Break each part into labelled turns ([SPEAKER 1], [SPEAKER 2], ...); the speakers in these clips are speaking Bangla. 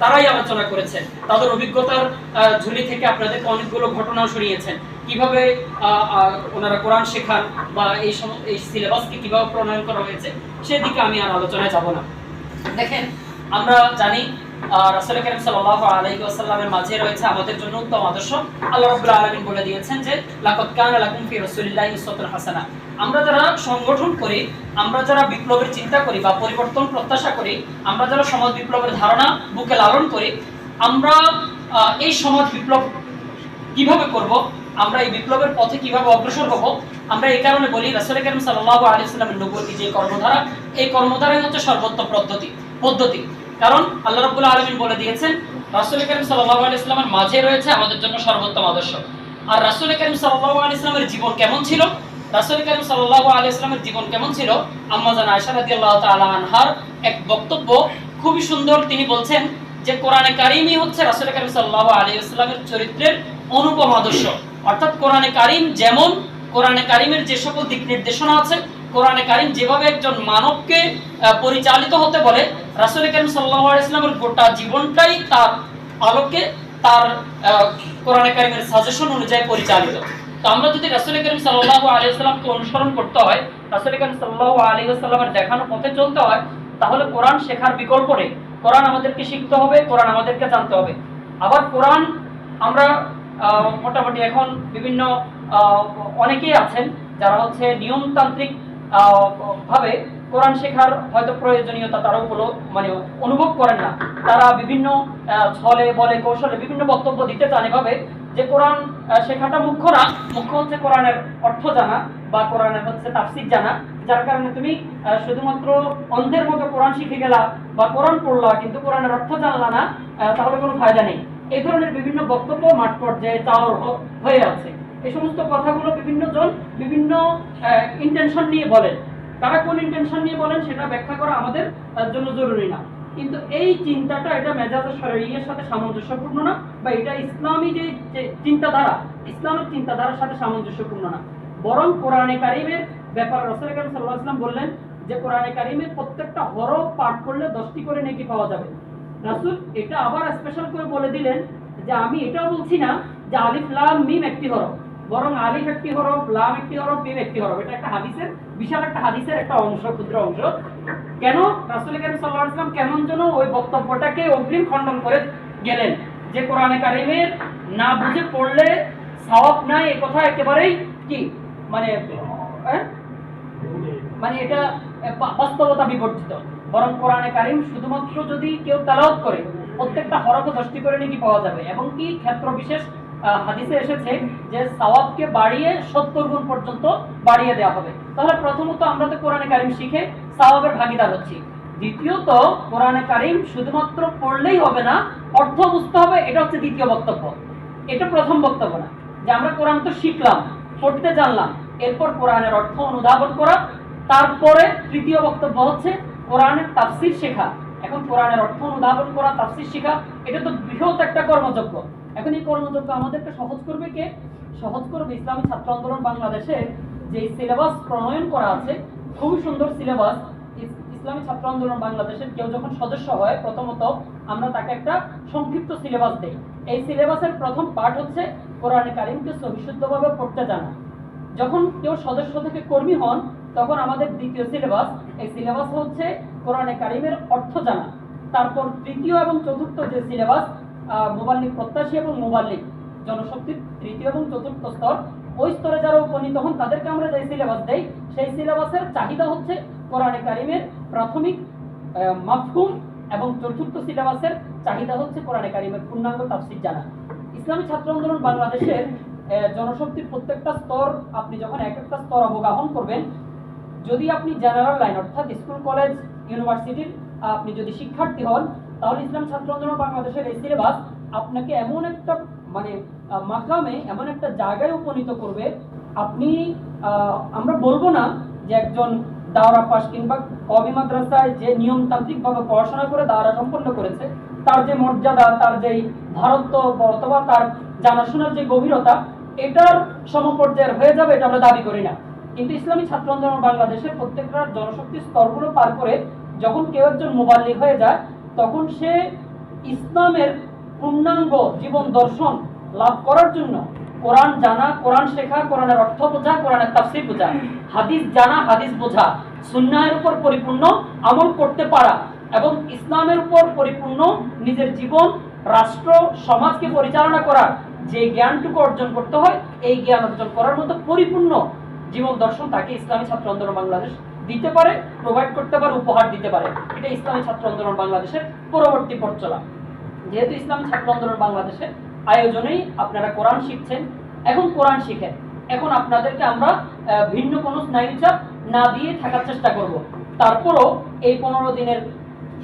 [SPEAKER 1] তারাই আলোচনা করেছেন। তাদের অভিজ্ঞতার ঝুলি থেকে আপনাদেরকে অনেকগুলো ঘটনাও শুনিয়েছেন। কীভাবে ওনারা কোরআন শেখান বা এই এই সিলেবাসকে কীভাবে প্রণয়ন করা হয়েছে, সেদিকে আমি আর আলোচনায় যাব না। দেখেন, আমরা জানি রাসূল করিম সাল্লাল্লাহু আলাইহি ওয়াসাল্লামের মাঝে রয়েছে আমাদের জন্য উত্তম আদর্শ। আল্লাহ রাব্বুল আলামিন বলে দিয়েছেন যে, লাকাদ কানা লাকুম ফি রাসূলিল্লাহি হাসানাহ আমরা যারা সংগঠন করি, আমরা যারা বিপ্লবের চিন্তা করি বা পরিবর্তন প্রত্যাশা করি, আমরা যারা সমাজ বিপ্লবের ধারণা বুকে লালন করি, আমরা এই সমাজ বিপ্লব কীভাবে করব, আমরা এই বিপ্লবের পথে কীভাবে অগ্রসর হব, আমরা এই কারণে বলি, রাসূল করিম নবুয়তি যে কর্মধারা? এই কর্মধারাই হচ্ছে সর্বোত্তম পদ্ধতি পদ্ধতি। কারণ আল্লাহ রাব্বুল আলামিন বলে দিয়েছেন রাসূল করিম সাল্লাল্লাহু আলাইহি ওয়াসাল্লামের মাঝে রয়েছে আমাদের জন্য সর্বোত্তম আদর্শ। আর রাসূল করিম সাল্লাল্লাহু আলাইহি ওয়াসাল্লামের জীবন কেমন ছিল? রাসূল করিম সাল্লাল্লাহু আলাইহি ওয়াসাল্লামের জীবন কেমন ছিল? আম্মা জান আয়েশা রাদিয়াল্লাহু তাআলা আনহার এক বক্তব্য খুবই সুন্দর তিনি বলছেন যে, কোরআনে কারিমই হচ্ছে রাসূল করিম সাল্লাল্লাহু আলাইহি ওয়াসাল্লামের চরিত্রের অনুপম আদর্শ। অর্থাৎ কোরআনে কারিম যেমন, কোরআনে কারিমের যে সকল দিক নির্দেশনা আছে, কোরআনে কারিম যেভাবে একজন মানবকে পরিচালিত হতে বলে রাসূল করিম সাল্লাল্লাহু আলাইহি ওয়াসাল্লামের গোটা জীবনটাই তার আলোকে, তার কোরআনে কারিমের সাজেশন অনুযায়ী পরিচালিত। তো আমরা যদি রাসুল করিম আলাইহি ওয়াসাল্লামকে অনুসরণ করতে হয়, রাসুল করিম সাল্লাহ আলাইহি ওয়াসাল্লামের দেখানো পথে চলতে হয়, তাহলে কোরআন শেখার বিকল্প নেই। কোরআন আমাদেরকে শিখতে হবে, কোরআন আমাদেরকে জানতে হবে। আবার কোরআন আমরা মোটামুটি এখন বিভিন্ন অনেকেই আছেন যারা হচ্ছে নিয়মতান্ত্রিক ভাবে কোরআন শেখার হয়তো প্রয়োজনীয়তা তারা উপলো মানে অনুভব করেন না। তারা বিভিন্ন ছলে, বলে, কৌশলে বিভিন্ন বক্তব্য দিতে চান এভাবে। যে কোরআন শেখাটা মুখ্য না, মুখ্য হচ্ছে কোরআনের অর্থ জানা বা কোরআনের হচ্ছে তাফসির জানা। যার কারণে তুমি শুধুমাত্র অন্ধের মতো কোরআন শিখে গেলা বা কোরআন পড়লা কিন্তু কোরআনের অর্থ জানলা না তাহলে কোনো ফায়দা নেই। এই ধরনের বিভিন্ন বক্তব্য মাঠ পর্যায়ে চাওয়ার হয়ে আছে। এই সমস্ত কথাগুলো বিভিন্ন জন বিভিন্ন ইন্টেনশন নিয়ে বলেন। তারা কোন ইন্টেনশন নিয়ে বলেন সেটা ব্যাখ্যা করা আমাদের আহ, জন্য জরুরি না। কিন্তু এই চিন্তাটা এটা মেজাজের শরীরের সাথে সামঞ্জস্যপূর্ণ না বা এটা ইসলামী যে চিন্তাধারা ইসলামের চিন্তাধারার সাথে সামঞ্জস্যপূর্ণ না। বরং কোরআনে কারিমের ব্যাপারে রসুল করিম সাল্লাল্লাহু আলাইহি বললেন যে কোরআনে কারিমের প্রত্যেকটা হরফ পাঠ করলে দশটি করে নেকি পাওয়া যাবে। রাসূল এটা আবার স্পেশাল করে বলে দিলেন যে আমি এটাও বলছি না যে আলিফ লাম মিম একটি হরফ। বরং আলিফ একটি হরফ, লাম একটি হরফ, মিম একটি হরফ। এটা একটা হাদিসের, বিশাল একটা হাদিসের একটা অংশ, ক্ষুদ্র অংশ। কেন? রাসূল করিম সাল্লাল্লাহু আলাইহি ওয়াসাল্লাম কেমন যেন ওই বক্তব্যটাকে অগ্রিম খণ্ডন করে গেলেন। যে কোরআনে কারিমের না বুঝে পড়লে সওয়াব নাই এই কথা একেবারেই কি? মানে হ্যাঁ? মানে এটা বাস্তবতা বিবর্জিত বরং কোরআনে কারিম শুধুমাত্র যদি কেউ তেলাওয়াত করে, প্রত্যেকটা হরফে দশটি করে নাকি পাওয়া যাবে। এবং কি? ক্ষেত্র বিশেষ হাদিসে এসেছে যে সওয়াবকে বাড়িয়ে সত্তর গুণ পর্যন্ত বাড়িয়ে দেওয়া হবে। তাহলে প্রথমত আমরা তো কোরআনে কারিম শিখে সওয়াবের ভাগিদার হচ্ছি। দ্বিতীয়ত, কোরআনে কারিম শুধুমাত্র পড়লেই হবে না, অর্থ বুঝতে হবে, এটা হচ্ছে দ্বিতীয় বক্তব্য। এটা প্রথম বক্তব্য না। যে আমরা কোরআন তো শিখলাম, পড়তে জানলাম, এরপর কোরআনের অর্থ অনুধাবন করা, তারপরে তৃতীয় বক্তব্য হচ্ছে কোরআনের তাফসির শেখা। এখন কোরআনের অর্থ অনুধাবন করা, তাফসির শেখা, এটা তো বৃহৎ একটা কর্মযজ্ঞ। এখন এই কর্মযজ্ঞ আমাদেরকে সহজ করবে কে? সহজ করবে ইসলামী ছাত্র আন্দোলন বাংলাদেশের যে সিলেবাস প্রণয়ন করা আছে, খুবই সুন্দর সিলেবাস ইসলামী ছাত্র আন্দোলন বাংলাদেশের কেউ যখন সদস্য হয়, প্রথমত আমরা তাকে একটা সংক্ষিপ্ত সিলেবাস দেই। এই সিলেবাসের প্রথম পার্ট হচ্ছে কোরআনে কারিমকে সবিশুদ্ধভাবে পড়তে জানা। যখন কেউ সদস্য থেকে কর্মী হন, তখন আমাদের দ্বিতীয় সিলেবাস এই সিলেবাস হচ্ছে কোরআনে কারিমের অর্থ জানা। তারপর তৃতীয় এবং চতুর্থ যে সিলেবাস মোবাল্লিক প্রত্যাশী এবং মোবাল্লিক জনশক্তির তৃতীয় এবং চতুর্থ স্তর। ওই স্তরে যারা উপনীত হন, তাদেরকে আমরা যে সিলেবাস দেই, সেই সিলেবাসের চাহিদা হচ্ছে কোরআনে কারিমের প্রাথমিক মাফহুম এবং চতুর্থ সিলেবাসের চাহিদা হচ্ছে কোরআনে কারিমের পূর্ণাঙ্গ তাফসির জানা। ইসলামী ছাত্র আন্দোলন বাংলাদেশের জনশক্তির প্রত্যেকটা স্তর আপনি যখন এক একটা স্তর অবগাহন করবেন, যদি আপনি জেনারেল লাইন অর্থাৎ স্কুল কলেজ ইউনিভার্সিটির আপনি যদি শিক্ষার্থী হন তাহলে ইসলাম ছাত্র আন্দোলন বাংলাদেশের এই সিলেবাস আপনাকে এমন একটা মানে মাকামে এমন একটা জায়গায় উপনীত করবে। আপনি আমরা বলব না যে একজন দাওরা পাস কিংবা কবি মাদ্রাসায় যে নিয়মতান্ত্রিকভাবে পড়াশোনা করে দাওরা সম্পন্ন করেছে, তার যে মর্যাদা, তার যেই ভারত্ব অথবা তার জানাশোনার যে গভীরতা, এটার সমপর্যায়ের হয়ে যাবে এটা আমরা দাবি করি না। কিন্তু ইসলামী ছাত্র আন্দোলন বাংলাদেশের প্রত্যেকটা জনশক্তির স্তরগুলো পার করে যখন কেউ একজন মোবাল্লিক হয়ে যায় তখন সে ইসলামের পূর্ণাঙ্গ জীবন দর্শন লাভ করার জন্য কোরআন জানা, কোরআন শেখা, কোরআনের অর্থ বোঝা, কোরআনের তাফসীর বোঝা, হাদিস জানা, হাদিস বোঝা, সুন্নাহের উপর পরিপূর্ণ আমল করতে পারা এবং ইসলামের উপর পরিপূর্ণ নিজের জীবন, রাষ্ট্র, সমাজকে পরিচালনা করার যে জ্ঞানটুকু অর্জন করতে হয়, এই জ্ঞান অর্জন করার মতো পরিপূর্ণ জীবন দর্শন তাকে ইসলামী ছাত্র আন্দোলন বাংলাদেশ দিতে পারে প্রোভাইড করতে পারে, উপহার দিতে পারে। এটা ইসলামী ছাত্র আন্দোলন বাংলাদেশের পরবর্তী পথ চলা। যেহেতু ইসলামী ছাত্র আন্দোলন বাংলাদেশের আয়োজনেই আপনারা কোরআন শিখছেন, এখন কোরআন শিখেন। এখন আপনাদেরকে আমরা ভিন্ন কোনো স্নায়ু চাপ না দিয়ে থাকার চেষ্টা করব। তারপরও এই পনেরো দিনের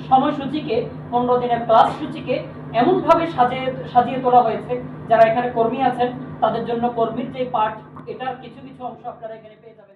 [SPEAKER 1] সময়সূচিকে, পনেরো দিনের ক্লাস সূচিকে এমনভাবে সাজিয়ে সাজিয়ে তোলা হয়েছে, যারা এখানে কর্মী আছেন, তাদের জন্য কর্মীর যে পাঠ, এটার কিছু কিছু অংশ আপনারা এখানে পেয়ে যাবেন।